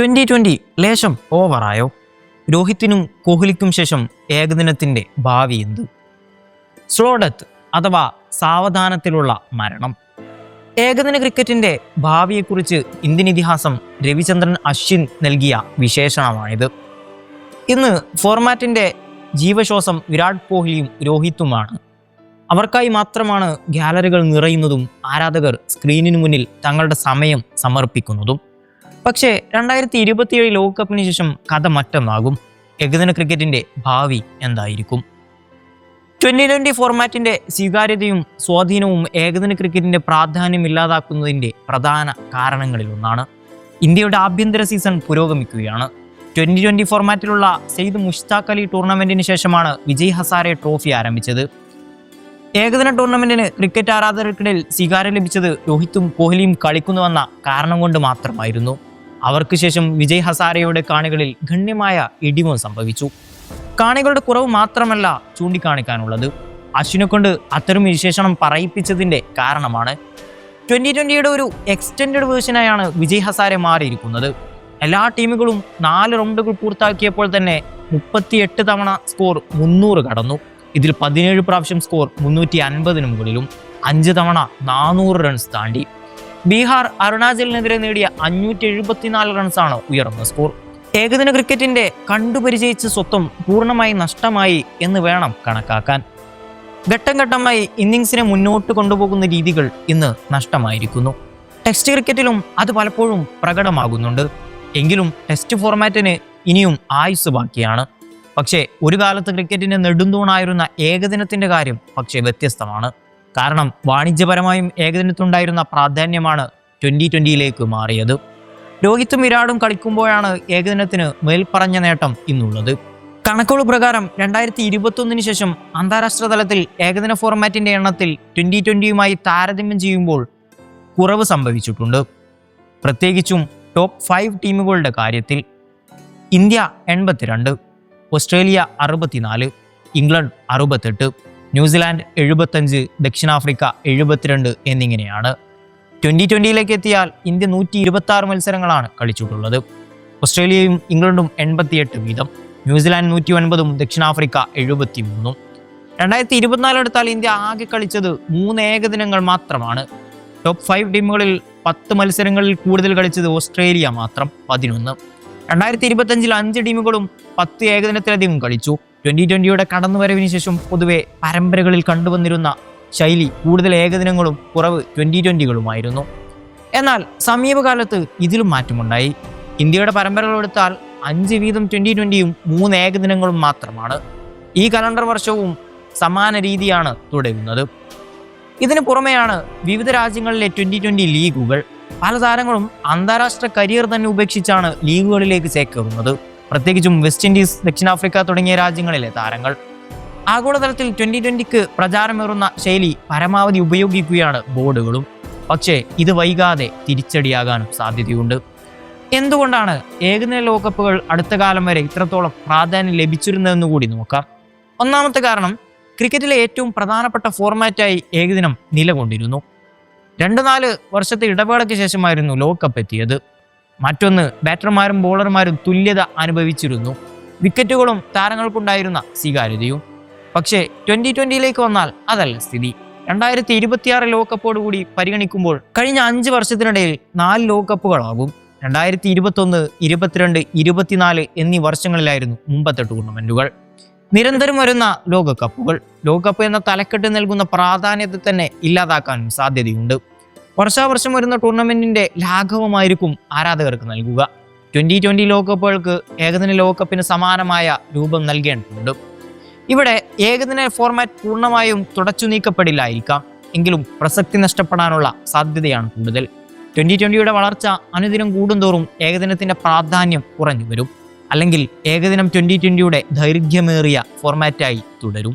Twenty twenty ലേശം ഓവറായോ? രോഹിത്തിനും കോഹ്ലിക്കും ശേഷം ഏകദിനത്തിന്റെ ഭാവി എന്ത്? സ്ലോ ഡെത്ത് അഥവാ സാവധാനത്തിലുള്ള മരണം. ഏകദിന ക്രിക്കറ്റിന്റെ ഭാവിയെക്കുറിച്ച് ഇന്ത്യൻ ഇതിഹാസം രവിചന്ദ്രൻ അശ്വിൻ നൽകിയ വിശേഷണമാണിത്. ഇന്ന് ഫോർമാറ്റിന്റെ ജീവശ്വാസം വിരാട് കോഹ്ലിയും രോഹിത്തുമാണ്. അവർക്കായി മാത്രമാണ് ഗാലറികൾ നിറയുന്നതും ആരാധകർ സ്ക്രീനിന് മുന്നിൽ തങ്ങളുടെ സമയം സമർപ്പിക്കുന്നതും. പക്ഷേ രണ്ടായിരത്തി ഇരുപത്തിയേഴ് ലോകകപ്പിന് ശേഷം കഥ മറ്റൊന്നാകും. ഏകദിന ക്രിക്കറ്റിന്റെ ഭാവി എന്തായിരിക്കും? ട്വന്റി ട്വന്റി ഫോർമാറ്റിന്റെ സ്വീകാര്യതയും സ്വാധീനവും ഏകദിന ക്രിക്കറ്റിന്റെ പ്രാധാന്യം ഇല്ലാതാക്കുന്നതിന്റെ പ്രധാന കാരണങ്ങളിൽ ഒന്നാണ്. ഇന്ത്യയുടെ ആഭ്യന്തര സീസൺ പുരോഗമിക്കുകയാണ്. ട്വന്റി ട്വന്റി ഫോർമാറ്റിലുള്ള സെയ്ദ് മുഷ്താഖ് അലി ടൂർണമെന്റിന് ശേഷമാണ് വിജയ് ഹസാരെ ട്രോഫി ആരംഭിച്ചത്. ഏകദിന ടൂർണമെന്റിന് ക്രിക്കറ്റ് ആരാധകർക്കിടയിൽ സ്വീകാര്യം ലഭിച്ചത് രോഹിത്തും കോഹ്ലിയും കളിക്കുന്നുവെന്ന കാരണം കൊണ്ട് മാത്രമായിരുന്നു. അവർക്ക് ശേഷം വിജയ് ഹസാരയുടെ കാണികളിൽ ഗണ്യമായ ഇടിവും സംഭവിച്ചു. കാണികളുടെ കുറവ് മാത്രമല്ല ചൂണ്ടിക്കാണിക്കാനുള്ളത്. അശ്വിനെ കൊണ്ട് അത്തരം വിശേഷണം പറയിപ്പിച്ചതിന്റെ കാരണമാണ്. ട്വന്റി ട്വന്റിയുടെ ഒരു എക്സ്റ്റെൻഡ് വേർഷനായാണ് വിജയ് ഹസാരെ മാറിയിരിക്കുന്നത്. എല്ലാ ടീമുകളും നാല് റൗണ്ടുകൾ പൂർത്തിയാക്കിയപ്പോൾ തന്നെ മുപ്പത്തിയെട്ട് തവണ സ്കോർ മുന്നൂറ് കടന്നു. ഇതിൽ പതിനേഴ് പ്രാവശ്യം സ്കോർ മുന്നൂറ്റി അൻപതിന് മുകളിലും അഞ്ച് തവണ നാനൂറ് റൺസ് താണ്ടി. ബീഹാർ അരുണാചലിനെതിരെ നേടിയ അഞ്ഞൂറ്റി എഴുപത്തിനാല് റൺസാണ് ഉയർന്ന സ്കോർ. ഏകദിന ക്രിക്കറ്റിന്റെ കണ്ടുപരിചയിച്ച സ്വത്വം പൂർണമായി നഷ്ടമായി എന്ന് വേണം കണക്കാക്കാൻ. ഘട്ടം ഘട്ടമായി ഇന്നിങ്സിനെ മുന്നോട്ട് കൊണ്ടുപോകുന്ന രീതികൾ ഇന്ന് നഷ്ടമായിരിക്കുന്നു. ടെസ്റ്റ് ക്രിക്കറ്റിലും അത് പലപ്പോഴും പ്രകടമാകുന്നുണ്ട്. എങ്കിലും ടെസ്റ്റ് ഫോർമാറ്റിന് ഇനിയും ആയുസ് ബാക്കിയാണ്. പക്ഷേ ഒരു കാലത്ത് ക്രിക്കറ്റിന്റെ നെടുന്തൂണായിരുന്ന ഏകദിനത്തിന്റെ കാര്യം പക്ഷേ വ്യത്യസ്തമാണ്. കാരണം വാണിജ്യപരമായും ഏകദിനത്തുണ്ടായിരുന്ന പ്രാധാന്യമാണ് ട്വന്റി ട്വന്റിയിലേക്ക് മാറിയത്. രോഹിത്തും വിരാടും കളിക്കുമ്പോഴാണ് ഏകദിനത്തിന് മേൽപ്പറഞ്ഞ നേട്ടം ഇന്നുള്ളത്. കണക്കുകൾ പ്രകാരം രണ്ടായിരത്തി ഇരുപത്തൊന്നിന് ശേഷം അന്താരാഷ്ട്ര തലത്തിൽ ഏകദിന ഫോർമാറ്റിന്റെ എണ്ണത്തിൽ ട്വന്റി ട്വന്റിയുമായി താരതമ്യം ചെയ്യുമ്പോൾ കുറവ് സംഭവിച്ചിട്ടുണ്ട്. പ്രത്യേകിച്ചും ടോപ്പ് ഫൈവ് ടീമുകളുടെ കാര്യത്തിൽ. ഇന്ത്യ എൺപത്തിരണ്ട് ഓസ്ട്രേലിയ അറുപത്തിനാല് ഇംഗ്ലണ്ട് അറുപത്തെട്ട് ന്യൂസിലാൻഡ് എഴുപത്തഞ്ച് ദക്ഷിണാഫ്രിക്ക എഴുപത്തിരണ്ട് എന്നിങ്ങനെയാണ്. ട്വന്റി ട്വന്റിയിലേക്ക് എത്തിയാൽ ഇന്ത്യ നൂറ്റി ഇരുപത്തി ആറ് മത്സരങ്ങളാണ് കളിച്ചിട്ടുള്ളത് ഓസ്ട്രേലിയയും ഇംഗ്ലണ്ടും എൺപത്തിയെട്ട് വീതം ന്യൂസിലാൻഡ് നൂറ്റി ഒൻപതും ദക്ഷിണാഫ്രിക്ക എഴുപത്തി മൂന്നും രണ്ടായിരത്തി ഇരുപത്തിനാല് എടുത്താൽ ഇന്ത്യ ആകെ കളിച്ചത് മൂന്ന് ഏകദിനങ്ങൾ മാത്രമാണ്. ടോപ്പ് ഫൈവ് ടീമുകളിൽ പത്ത് മത്സരങ്ങളിൽ കൂടുതൽ കളിച്ചത് ഓസ്ട്രേലിയ മാത്രം പതിനൊന്ന്. രണ്ടായിരത്തി ഇരുപത്തഞ്ചിൽ അഞ്ച് ടീമുകളും പത്ത് ഏകദിനത്തിലധികം കളിച്ചു. ട്വന്റി ട്വന്റിയുടെ കടന്നുവരവിന് ശേഷം പൊതുവെ പരമ്പരകളിൽ കണ്ടുവന്നിരുന്ന ശൈലി കൂടുതൽ ഏകദിനങ്ങളും കുറവ് ട്വന്റി ട്വന്റികളുമായിരുന്നു. എന്നാൽ സമീപകാലത്ത് ഇതിലും മാറ്റമുണ്ടായി. ഇന്ത്യയുടെ പരമ്പരകൾ എടുത്താൽ അഞ്ച് വീതം ട്വന്റി ട്വന്റിയും മൂന്ന് ഏകദിനങ്ങളും മാത്രമാണ്. ഈ കലണ്ടർ വർഷവും സമാന രീതിയാണ് തുടരുന്നത്. ഇതിനു പുറമെയാണ് വിവിധ രാജ്യങ്ങളിലെ ട്വന്റി ട്വന്റി ലീഗുകൾ. പല താരങ്ങളും അന്താരാഷ്ട്ര കരിയർ തന്നെ ഉപേക്ഷിച്ചാണ് ലീഗുകളിലേക്ക് ചേക്കേറുന്നത്. പ്രത്യേകിച്ചും വെസ്റ്റ് ഇൻഡീസ് ദക്ഷിണാഫ്രിക്ക തുടങ്ങിയ രാജ്യങ്ങളിലെ താരങ്ങൾ. ആഗോളതലത്തിൽ ട്വന്റി ട്വന്റിക്ക് പ്രചാരമേറുന്ന ശൈലി പരമാവധി ഉപയോഗിക്കുകയാണ് ബോർഡുകളും. പക്ഷേ ഇത് വൈകാതെ തിരിച്ചടിയാകാനും സാധ്യതയുണ്ട്. എന്തുകൊണ്ടാണ് ഏകദിന ലോകകപ്പുകൾ അടുത്ത കാലം വരെ ഇത്രത്തോളം പ്രാധാന്യം ലഭിച്ചിരുന്നതെന്ന് കൂടി നോക്കാം. ഒന്നാമത്തെ കാരണം ക്രിക്കറ്റിലെ ഏറ്റവും പ്രധാനപ്പെട്ട ഫോർമാറ്റായി ഏകദിനം നിലകൊണ്ടിരുന്നു. രണ്ട് നാല് വർഷത്തെ ഇടവേളയ്ക്ക് ശേഷമായിരുന്നു ലോകകപ്പ് എത്തിയത്. മറ്റൊന്ന് ബാറ്റർമാരും ബോളർമാരും തുല്യത അനുഭവിച്ചിരുന്നു. വിക്കറ്റുകളും താരങ്ങൾക്കുണ്ടായിരുന്ന സ്വീകാര്യതയും. പക്ഷേ ട്വന്റി ട്വന്റിയിലേക്ക് വന്നാൽ അതല്ല സ്ഥിതി. രണ്ടായിരത്തി ഇരുപത്തിയാറ് ലോകകപ്പോടുകൂടി പരിഗണിക്കുമ്പോൾ കഴിഞ്ഞ അഞ്ച് വർഷത്തിനിടയിൽ നാല് ലോകകപ്പുകളാകും. രണ്ടായിരത്തി ഇരുപത്തൊന്ന് ഇരുപത്തിരണ്ട് ഇരുപത്തിനാല് എന്നീ വർഷങ്ങളിലായിരുന്നു മുമ്പത്തെ ടൂർണമെന്റുകൾ നിരന്തരം വരുന്ന ലോകകപ്പുകൾ ലോകകപ്പ് എന്ന തലക്കെട്ട് നൽകുന്ന പ്രാധാന്യത്തെ തന്നെ ഇല്ലാതാക്കാനും സാധ്യതയുണ്ട്. വർഷാവർഷം വരുന്ന ടൂർണമെന്റിന്റെ ലാഘവമായിരിക്കും ആരാധകർക്ക് നൽകുക. ട്വന്റി ട്വന്റി ലോകകപ്പുകൾക്ക് ഏകദിന ലോകകപ്പിന് സമാനമായ രൂപം നൽകേണ്ടതുണ്ട്. ഇവിടെ ഏകദിന ഫോർമാറ്റ് പൂർണമായും തുടച്ചു നീക്കപ്പെടില്ലായിരിക്കാം. എങ്കിലും പ്രസക്തി നഷ്ടപ്പെടാനുള്ള സാധ്യതയാണ് കൂടുതൽ. ട്വന്റി ട്വന്റിയുടെ വളർച്ച അനുദിനം കൂടുന്തോറും ഏകദിനത്തിന്റെ പ്രാധാന്യം കുറഞ്ഞു വരും അല്ലെങ്കിൽ ഏകദിനം ട്വന്റി ട്വന്റിയുടെ ദൈർഘ്യമേറിയ ഫോർമാറ്റായി തുടരും.